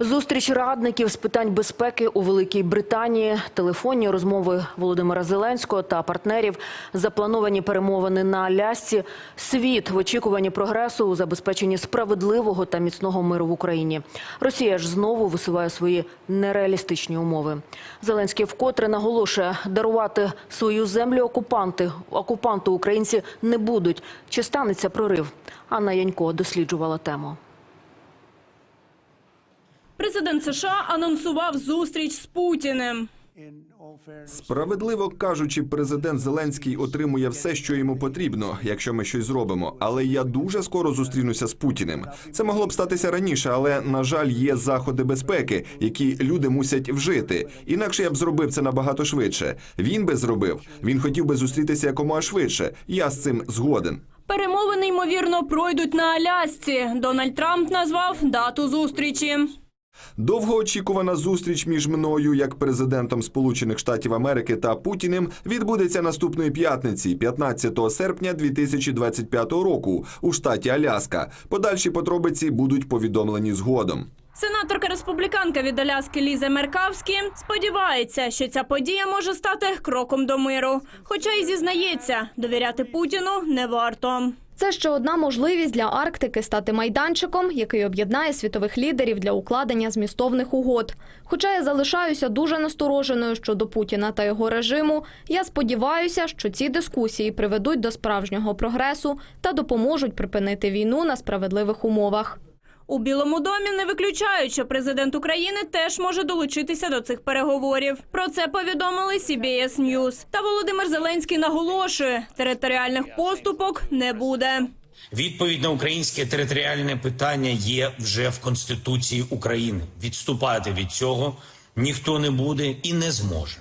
Зустріч радників з питань безпеки у Великій Британії, телефонні розмови Володимира Зеленського та партнерів, заплановані перемовини на Алясці, світ в очікуванні прогресу у забезпеченні справедливого та міцного миру в Україні. Росія ж знову висуває свої нереалістичні умови. Зеленський вкотре наголошує, дарувати свою землю окупанти окупанту українці не будуть. Чи станеться прорив? Анна Янько досліджувала тему. Президент США анонсував зустріч з Путіним. Справедливо кажучи, президент Зеленський отримує все, що йому потрібно, якщо ми щось зробимо. Але я дуже скоро зустрінуся з Путіним. Це могло б статися раніше, але на жаль, є заходи безпеки, які люди мусять вжити. Інакше я б зробив це набагато швидше. Він би зробив. Він хотів би зустрітися якомога швидше. Я з цим згоден. Перемовини ймовірно пройдуть на Алясці. Дональд Трамп назвав дату зустрічі. Довгоочікувана зустріч між мною як президентом Сполучених Штатів Америки та Путіним відбудеться наступної п'ятниці, 15 серпня 2025 року, у штаті Аляска. Подальші подробиці будуть повідомлені згодом. Сенаторка республіканка від Аляски Ліза Меркавські сподівається, що ця подія може стати кроком до миру. Хоча й зізнається, довіряти Путіну не варто. Це ще одна можливість для Арктики стати майданчиком, який об'єднає світових лідерів для укладення змістовних угод. Хоча я залишаюся дуже настороженою щодо Путіна та його режиму, я сподіваюся, що ці дискусії приведуть до справжнього прогресу та допоможуть припинити війну на справедливих умовах. У Білому домі не виключають, що президент України теж може долучитися до цих переговорів. Про це повідомили CBS News. Та Володимир Зеленський наголошує, територіальних поступок не буде. Відповідь на українське територіальне питання є вже в Конституції України. Відступати від цього ніхто не буде і не зможе.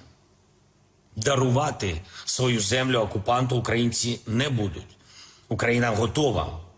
Дарувати свою землю окупанту українці не будуть. Україна готова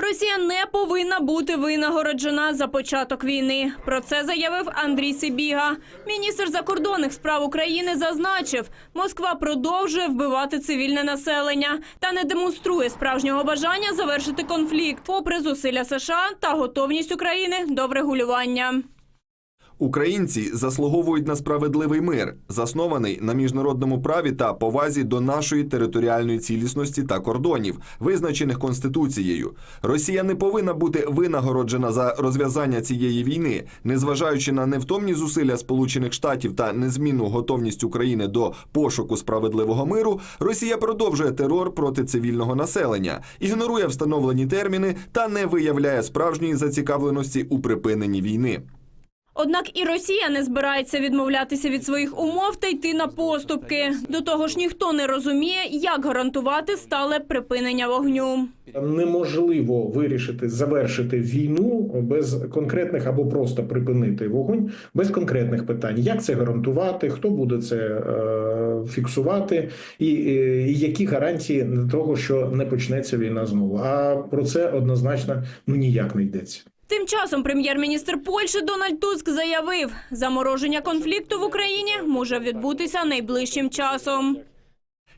Росія не повинна бути винагороджена за початок війни. Про це заявив Андрій Сибіга. Міністр закордонних справ України зазначив, Москва продовжує вбивати цивільне населення та не демонструє справжнього бажання завершити конфлікт, попри зусилля США та готовність України до врегулювання. Українці заслуговують на справедливий мир, заснований на міжнародному праві та повазі до нашої територіальної цілісності та кордонів, визначених конституцією. Росія не повинна бути винагороджена за розв'язання цієї війни, незважаючи на невтомні зусилля Сполучених Штатів та незмінну готовність України до пошуку справедливого миру. Росія продовжує терор проти цивільного населення, ігнорує встановлені терміни та не виявляє справжньої зацікавленості у припиненні війни. Однак і Росія не збирається відмовлятися від своїх умов та йти на поступки. До того ж, ніхто не розуміє, як гарантувати стале припинення вогню. Неможливо вирішити завершити війну без конкретних або просто припинити вогонь без конкретних питань. Як це гарантувати? Хто буде це е, фіксувати, і, е, і які гарантії того, що не почнеться війна знову? А про це однозначно ну ніяк не йдеться. Тим часом прем'єр-міністр Польщі Дональд Туск заявив, замороження конфлікту в Україні може відбутися найближчим часом.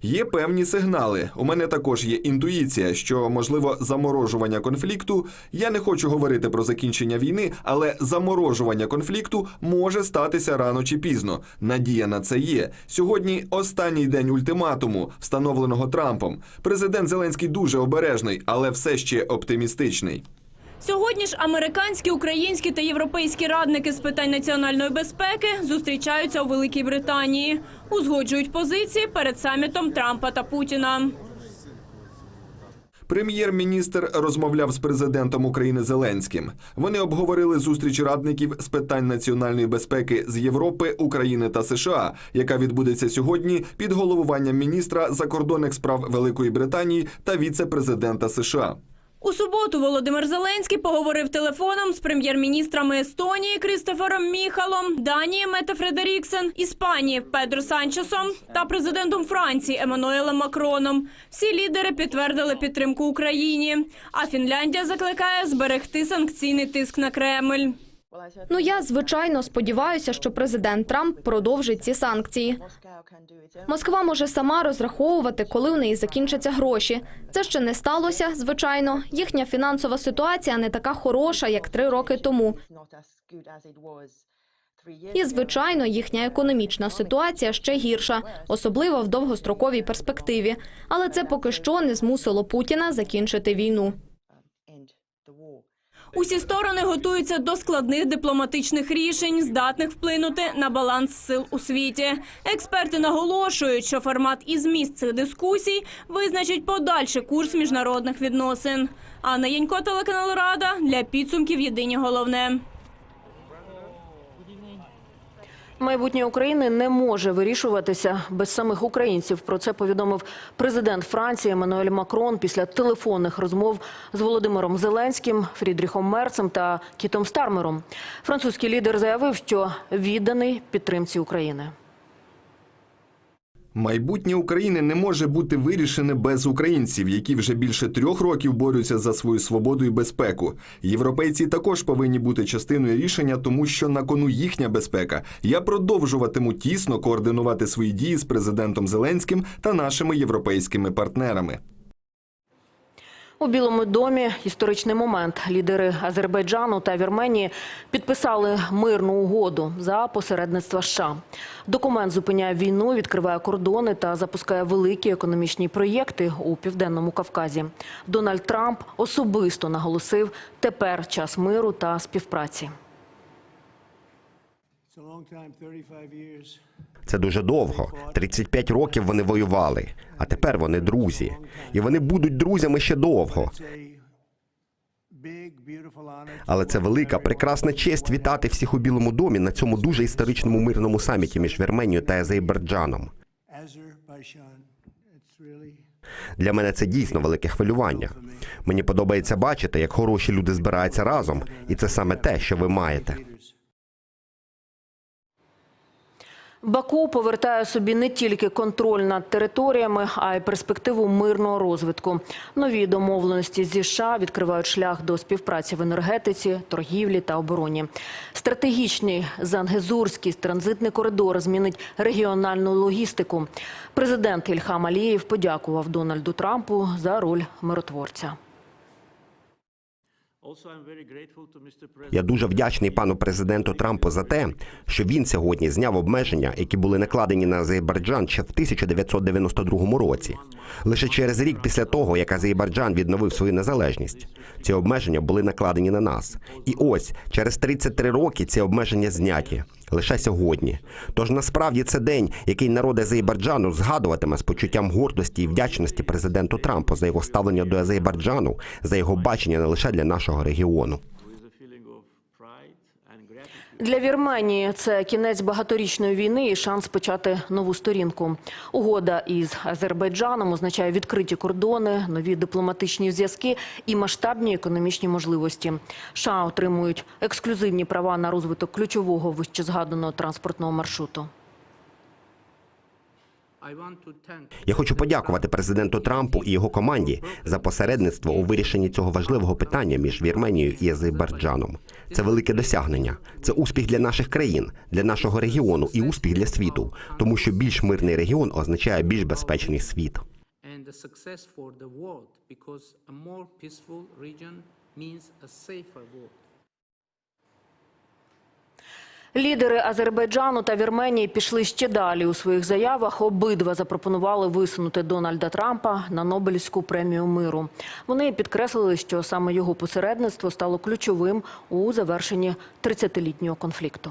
Є певні сигнали. У мене також є інтуїція, що можливо заморожування конфлікту. Я не хочу говорити про закінчення війни, але заморожування конфлікту може статися рано чи пізно. Надія на це є. Сьогодні останній день ультиматуму, встановленого Трампом. Президент Зеленський дуже обережний, але все ще оптимістичний. Сьогодні ж американські, українські та європейські радники з питань національної безпеки зустрічаються у Великій Британії, узгоджують позиції перед самітом Трампа та Путіна. Прем'єр-міністр розмовляв з президентом України Зеленським. Вони обговорили зустріч радників з питань національної безпеки з Європи, України та США, яка відбудеться сьогодні під головуванням міністра закордонних справ Великої Британії та віце-президента США. У суботу Володимир Зеленський поговорив телефоном з прем'єр-міністрами Естонії Крістофером Міхалом, Данії Мета Фредеріксен, Іспанії Педро Санчесом та президентом Франції Еммануелем Макроном. Всі лідери підтвердили підтримку Україні. А Фінляндія закликає зберегти санкційний тиск на Кремль. Ну я звичайно сподіваюся, що президент Трамп продовжить ці санкції. Москва може сама розраховувати, коли у неї закінчаться гроші. Це ще не сталося, звичайно. Їхня фінансова ситуація не така хороша, як три роки тому. І, звичайно, їхня економічна ситуація ще гірша, особливо в довгостроковій перспективі. Але це поки що не змусило Путіна закінчити війну. Усі сторони готуються до складних дипломатичних рішень, здатних вплинути на баланс сил у світі. Експерти наголошують, що формат і зміст цих дискусій визначить подальший курс міжнародних відносин. Анна Янько, телеканал Рада для підсумків. Єдині головне. Майбутнє України не може вирішуватися без самих українців. Про це повідомив президент Франції Еммануель Макрон після телефонних розмов з Володимиром Зеленським, Фрідріхом Мерцем та Кітом Стармером. Французький лідер заявив, що відданий підтримці України. Майбутнє України не може бути вирішене без українців, які вже більше трьох років борються за свою свободу і безпеку. Європейці також повинні бути частиною рішення, тому що на кону їхня безпека. Я продовжуватиму тісно координувати свої дії з президентом Зеленським та нашими європейськими партнерами. У Білому домі історичний момент. Лідери Азербайджану та Вірменії підписали мирну угоду за посередництва США. Документ зупиняє війну, відкриває кордони та запускає великі економічні проєкти у південному Кавказі. Дональд Трамп особисто наголосив, тепер час миру та співпраці. Це дуже довго. 35 років вони воювали, а тепер вони друзі. І вони будуть друзями ще довго. Але це велика, прекрасна честь вітати всіх у Білому домі на цьому дуже історичному мирному саміті між Вірменією та Азербайджаном. Для мене це дійсно велике хвилювання. Мені подобається бачити, як хороші люди збираються разом, і це саме те, що ви маєте. Баку повертає собі не тільки контроль над територіями, а й перспективу мирного розвитку. Нові домовленості зі США відкривають шлях до співпраці в енергетиці, торгівлі та обороні. Стратегічний Зангезурський транзитний коридор змінить регіональну логістику. Президент Ільхам Алієв подякував Дональду Трампу за роль миротворця. Я дуже вдячний пану президенту Трампу за те, що він сьогодні зняв обмеження, які були накладені на Азербайджан ще в 1992 році. Лише через рік після того, як Азербайджан відновив свою незалежність, ці обмеження були накладені на нас. І ось через 33 роки ці обмеження зняті лише сьогодні. Тож насправді це день, який народ Азербайджану згадуватиме з почуттям гордості і вдячності президенту Трампу за його ставлення до Азербайджану, за його бачення не лише для нашого регіону. Для Вірменії це кінець багаторічної війни і шанс почати нову сторінку. Угода із Азербайджаном означає відкриті кордони, нові дипломатичні зв'язки і масштабні економічні можливості. США отримують ексклюзивні права на розвиток ключового вищезгаданого транспортного маршруту. Я хочу подякувати президенту Трампу і його команді за посередництво у вирішенні цього важливого питання між Вірменією і Азербайджаном. Це велике досягнення. Це успіх для наших країн, для нашого регіону і успіх для світу, тому що більш мирний регіон означає більш безпечний світ. a success for the world because a more peaceful region means a safer world. Лідери Азербайджану та Вірменії пішли ще далі у своїх заявах. Обидва запропонували висунути Дональда Трампа на Нобелівську премію миру. Вони підкреслили, що саме його посередництво стало ключовим у завершенні 30-літнього конфлікту.